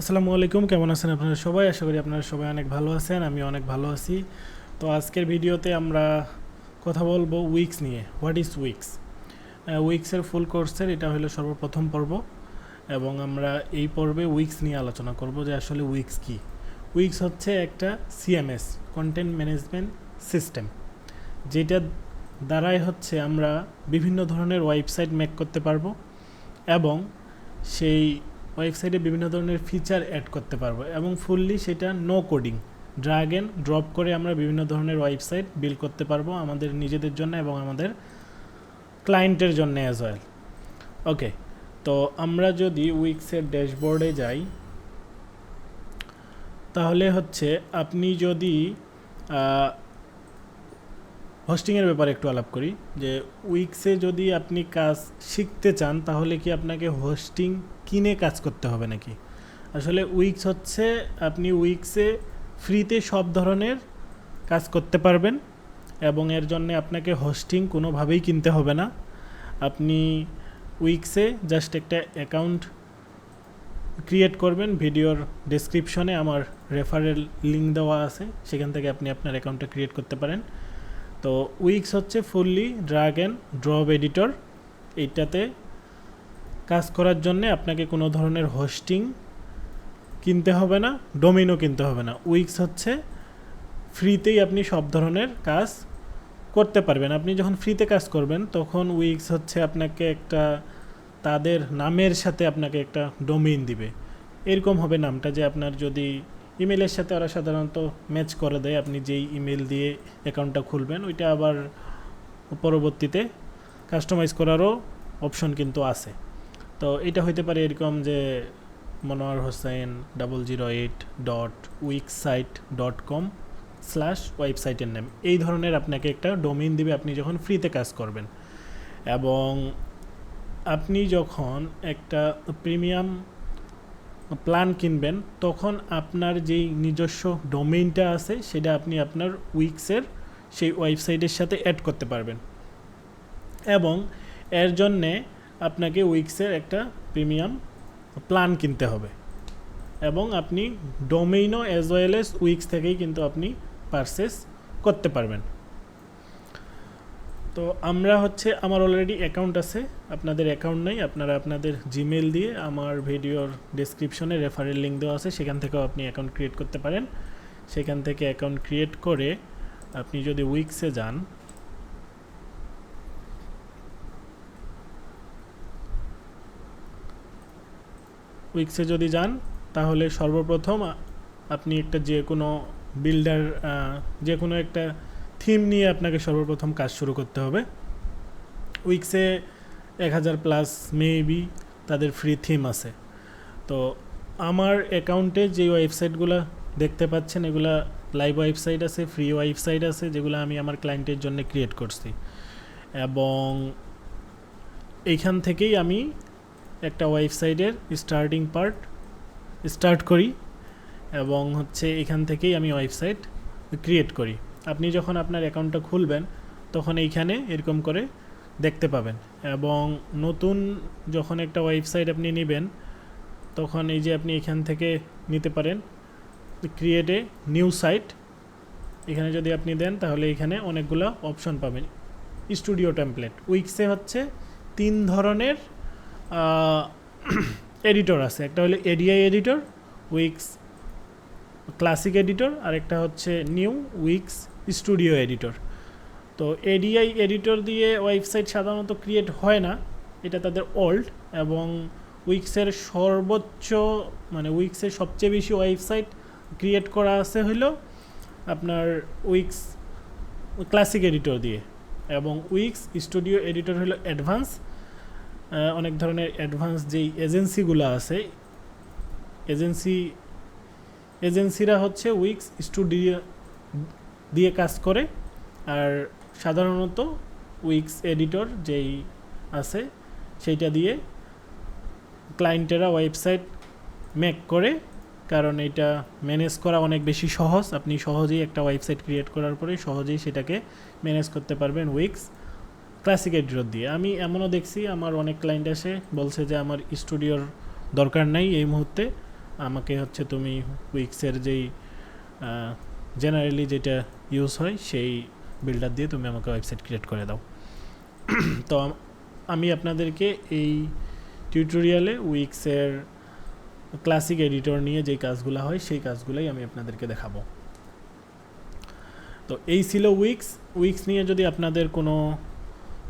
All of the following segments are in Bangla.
আসসালামু আলাইকুম, কেমন আছেন আপনারা সবাই? আশা করি আপনারা সবাই অনেক ভালো আছেন আমি অনেক ভালো আছি। তো আজকের ভিডিওতে আমরা কথা বলব উইক্স নিয়ে। What is Wix? উইক্সের ফুল কোর্সের এটা হলো সর্বপ্রথম পর্ব, এবং আমরা এই পর্বে উইক্স নিয়ে আলোচনা করব যে আসলে উইক্স কি। উইক্স হচ্ছে একটা সিএমএস কন্টেন্ট ম্যানেজমেন্ট সিস্টেম যেটা দ্বারাই হচ্ছে আমরা বিভিন্ন ধরনের ওয়েবসাইট মেক করতে পারব, এবং সেই ওয়েবসাইটে বিভিন্ন ধরনের ফিচার অ্যাড করতে পারব এবং ফুললি সেটা no coding drag and drop করে আমরা বিভিন্ন ধরনের ওয়েবসাইট বিল করতে পারব আমাদের নিজেদের জন্য এবং আমাদের ক্লায়েন্টের জন্য অ্যাজ ওয়েল ওকে তো আমরা যদি উইক্সের ড্যাশবোর্ডে যাই, তাহলে হচ্ছে আপনি যদি হোস্টিংয়ের ব্যাপারে একটু আলাপ করি, যে উইক্সে যদি আপনি কাজ শিখতে চান, তাহলে কি আপনাকে হোস্টিং কিনে কাজ করতে হবে নাকি? আসলে উইক্স হচ্ছে, আপনি উইক্সে ফ্রিতে সব ধরনের কাজ করতে পারবেন এবং এর জন্য আপনাকে হোস্টিং কোনোভাবেই কিনতে হবে না। আপনি উইক্সে জাস্ট একটা অ্যাকাউন্ট ক্রিয়েট করবেন, ভিডিওর ডেসক্রিপশনে আমার রেফারেল লিঙ্ক দেওয়া আছে, সেখান থেকে আপনি আপনার অ্যাকাউন্টটা ক্রিয়েট করতে পারেন। তো উইক্স হচ্ছে fully drag and drop editor এইটাতে কাজ করার জন্য আপনাকে কোনো ধরনের হোস্টিং কিনতে হবে না ডোমিনও কিনতে হবে না। উইক্স হচ্ছে ফ্রিতেই আপনি সব ধরনের কাজ করতে পারবেন। আপনি যখন ফ্রিতে কাজ করবেন, তখন উইক্স হচ্ছে আপনাকে একটা, তাদের নামের সাথে আপনাকে একটা ডোমিন দিবে। এরকম হবে নামটা যে আপনার যদি ইমেলের সাথে ওরা সাধারণত ম্যাচ করে দেয়, আপনি যেই ইমেল দিয়ে অ্যাকাউন্টটা খুলবেন, ওইটা আবার পরবর্তীতে কাস্টমাইজ করারও অপশন কিন্তু আছে। তো এটা হইতে পারে এরকম যে Monowar Hossain double zero eight dot wixsite dot com slash ওয়েবসাইটের নাম এই ধরনের আপনাকে একটা ডোমিন দিবে আপনি যখন ফ্রিতে কাজ করবেন। এবং আপনি যখন একটা প্রিমিয়াম প্ল্যান কিনবেন, তখন আপনার যেই নিজস্ব ডোমেইনটা আছে, সেটা আপনি আপনার উইক্সের সেই ওয়েবসাইটের সাথে অ্যাড করতে পারবেন। এবং এর জন্যে আপনাকে উইক্সের একটা প্রিমিয়াম প্ল্যান কিনতে হবে। এবং আপনি ডোমেইনও অ্যাজ ওয়েল এস উইক্স থেকেই কিন্তু আপনি পারচেস করতে পারবেন। তো আমরা হচ্ছে, আমার অলরেডি অ্যাকাউন্ট আছে, আপনাদের অ্যাকাউন্ট নেই, আপনারা আপনাদের জিমেল দিয়ে আমার ভিডিওর ডেসক্রিপশনে রেফারেল লিঙ্ক দেওয়া আছে, সেখান থেকেও আপনি অ্যাকাউন্ট ক্রিয়েট করতে পারেন। সেখান থেকে অ্যাকাউন্ট ক্রিয়েট করে আপনি যদি উইক্সে যান উইক্সে যদি যান, তাহলে সর্বপ্রথম আপনি একটা যে কোনো বিল্ডার যে কোনো একটা থিম নিয়ে আপনাকে সর্বপ্রথম কাজ শুরু করতে হবে। উইক্সে এক হাজার প্লাস মেবি তাদের ফ্রি থিম আছে। তো আমার অ্যাকাউন্টে যে ওয়েবসাইটগুলো দেখতে পাচ্ছেন, এগুলা লাইভ ওয়েবসাইট আছে ফ্রি ওয়েবসাইট আছে, যেগুলো আমি আমার ক্লায়েন্টের জন্য ক্রিয়েট করছি। এবং এইখান থেকেই আমি একটা ওয়েবসাইটের স্টার্টিং পার্ট স্টার্ট করি এবং হচ্ছে এখান থেকেই আমি ওয়েবসাইট ক্রিয়েট করি। আপনি যখন আপনার অ্যাকাউন্টটা খুলবেন, তখন এইখানে এরকম করে দেখতে পাবেন। এবং নতুন যখন একটা ওয়েবসাইট আপনি নেবেন, তখন এই যে আপনি এখান থেকে নিতে পারেন ক্রিয়েট এ নিউ সাইট এখানে যদি আপনি দেন, তাহলে এখানে অনেকগুলো অপশন পাবেন। স্টুডিও টেমপ্লেট উইক্সে হচ্ছে তিন ধরনের এডিটর আছে। একটা হলো ADI editor Wix classic editor আর একটা হচ্ছে নিউ উইক্স স্টুডিও এডিটর তো এডিআই এডিটর দিয়ে ওয়েবসাইট সাধারণত ক্রিয়েট হয় না। এটা তাদের ওল্ড এবং উইক্সের সর্বোচ্চ মানে উইক্সের সবচেয়ে বেশি ওয়েবসাইট ক্রিয়েট করা আছে হলো আপনার উইক্স ক্লাসিক এডিটর দিয়ে। এবং উইক্স স্টুডিও এডিটর হলো অ্যাডভান্স অনেক ধরনের অ্যাডভান্স যেই এজেন্সিগুলো আছে এজেন্সি এজেন্সিরা হচ্ছে উইক্স স্টুডিও দিয়ে কাজ করে, আর সাধারণত উইক্স এডিটর যেই আছে, সেইটা দিয়ে ক্লায়েন্টেরা ওয়েবসাইট মেক করে, কারণ এটা ম্যানেজ করা অনেক বেশি সহজ। আপনি সহজেই একটা ওয়েবসাইট ক্রিয়েট করার পরে সহজেই সেটাকে ম্যানেজ করতে পারবেন উইক্স ক্লাসিক এডিটর দিয়ে। আমি এমনও দেখছি, আমার অনেক ক্লায়েন্ট আসে, বলছে যে আমার স্টুডিওর দরকার নাই এই মুহূর্তে। আমাকে হচ্ছে তুমি উইক্সের যেই জেনারেলি যেটা ইউজ হয়, সেই বিল্ডার দিয়ে তুমি আমাকে ওয়েবসাইট ক্রিয়েট করে দাও। তো আমি আপনাদেরকে এই টিউটোরিয়ালে উইক্সের ক্লাসিক এডিটর নিয়ে যেই কাজগুলো হয়, সেই কাজগুলোই আমি আপনাদেরকে দেখাবো। তো এই ছিল উইক্স উইক্স নিয়ে যদি আপনাদের কোনো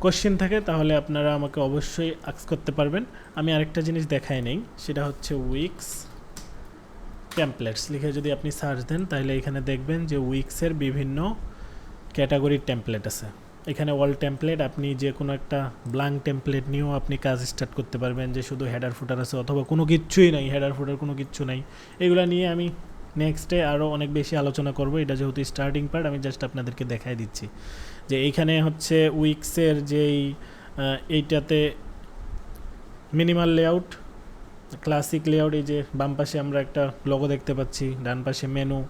কোশ্চেন থাকে, তাহলে আপনারা আমাকে অবশ্যই আক্স করতে পারবেন। আমি আরেকটা জিনিস দেখাই নেই, সেটা হচ্ছে উইক্স টেমপ্লেটস লিখে যদি আপনি সার্চ দেন, তাহলে এখানে দেখবেন যে উইক্সের বিভিন্ন ক্যাটাগরির টেমপ্লেট আছে। এখানে অল টেমপ্লেট আপনি যে কোনো একটা ব্লাঙ্ক টেমপ্লেট নিয়েও আপনি কাজ স্টার্ট করতে পারবেন, যে শুধু হেডার ফুটার আছে, অথবা কোনো কিচ্ছুই নাই হেডার ফুটার কোনো কিচ্ছু নাই। এগুলো নিয়ে আমি নেক্সটে আরও অনেক বেশি আলোচনা করব। এটা যেহেতু স্টার্টিং পার্ট আমি জাস্ট আপনাদেরকে দেখাই দিচ্ছি। যে এইখানে হচ্ছে উইক্সের যেই এইটাতে মিনিমাল লেআউট ক্লাসিক লেআউট এই যে বাম পাশে আমরা একটা লোগো দেখতে পাচ্ছি, ডান পাশে মেনু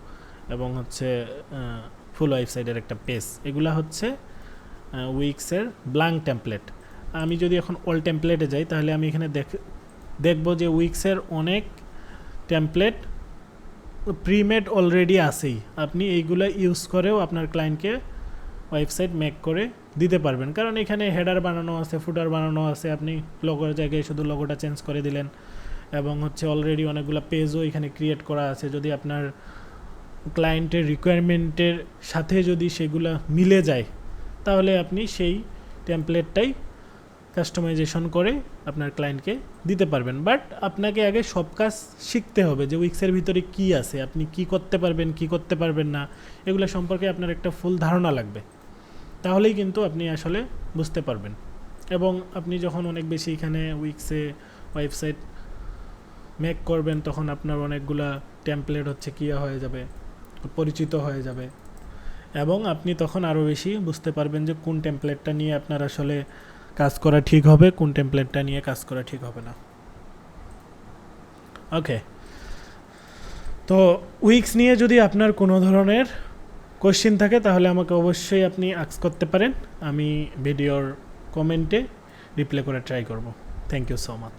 এবং হচ্ছে ফুল ওয়েবসাইটের একটা পেজ এগুলা হচ্ছে উইক্সের ব্লাঙ্ক টেমপ্লেট আমি যদি এখন অল টেমপ্লেটে যাই, তাহলে আমি এখানে দেখ, দেখব যে উইক্সের অনেক টেমপ্লেট প্রিমেড অলরেডি আছেই। আপনি এইগুলো ইউজ করেও আপনার ক্লায়েন্টকে ওয়েবসাইট মেক করে দিতে পারবেন। কারণ এখানে হেডার বানানো আছে ফুটার বানানো আছে, আপনি লগোর জায়গায় শুধু লগোটা চেঞ্জ করে দিলেন। এবং হচ্ছে অলরেডি অনেকগুলো পেজও এখানে ক্রিয়েট করা আছে। যদি আপনার ক্লায়েন্টের রিকোয়ারমেন্টের সাথে যদি সেগুলো মিলে যায়, তাহলে আপনি সেই টেমপ্লেটটাই কাস্টমাইজেশন করে আপনার ক্লায়েন্টকে দিতে পারবেন। বাট আপনাকে আগে সব কাজ শিখতে হবে যে উইক্সের ভিতরে কি আছে, আপনি কি করতে পারবেন, কি করতে পারবেন না, এগুলো সম্পর্কে আপনার একটা ফুল ধারণা লাগবে। তাহলেই কিন্তু আপনি আসলে বুঝতে পারবেন। এবং আপনি যখন অনেক বেশি এখানে উইক্সে ওয়েবসাইট মেক করবেন, তখন আপনার অনেকগুলা টেমপ্লেট হচ্ছে কিয়া হয়ে যাবে, পরিচিত হয়ে যাবে। এবং আপনি তখন আরও বেশি বুঝতে পারবেন যে কোন টেমপ্লেটটা নিয়ে আপনার আসলে কাজ করা ঠিক হবে, কোন টেমপ্লেটটা নিয়ে কাজ করা ঠিক হবে না। ওকে তো উইক্স নিয়ে যদি আপনার কোনো ধরনের কোশ্চিন থাকে, তাহলে আমাকে অবশ্যই আপনি আক্স করতে পারেন। আমি ভিডিওর কমেন্টে রিপ্লাই করে ট্রাই করব। Thank you so much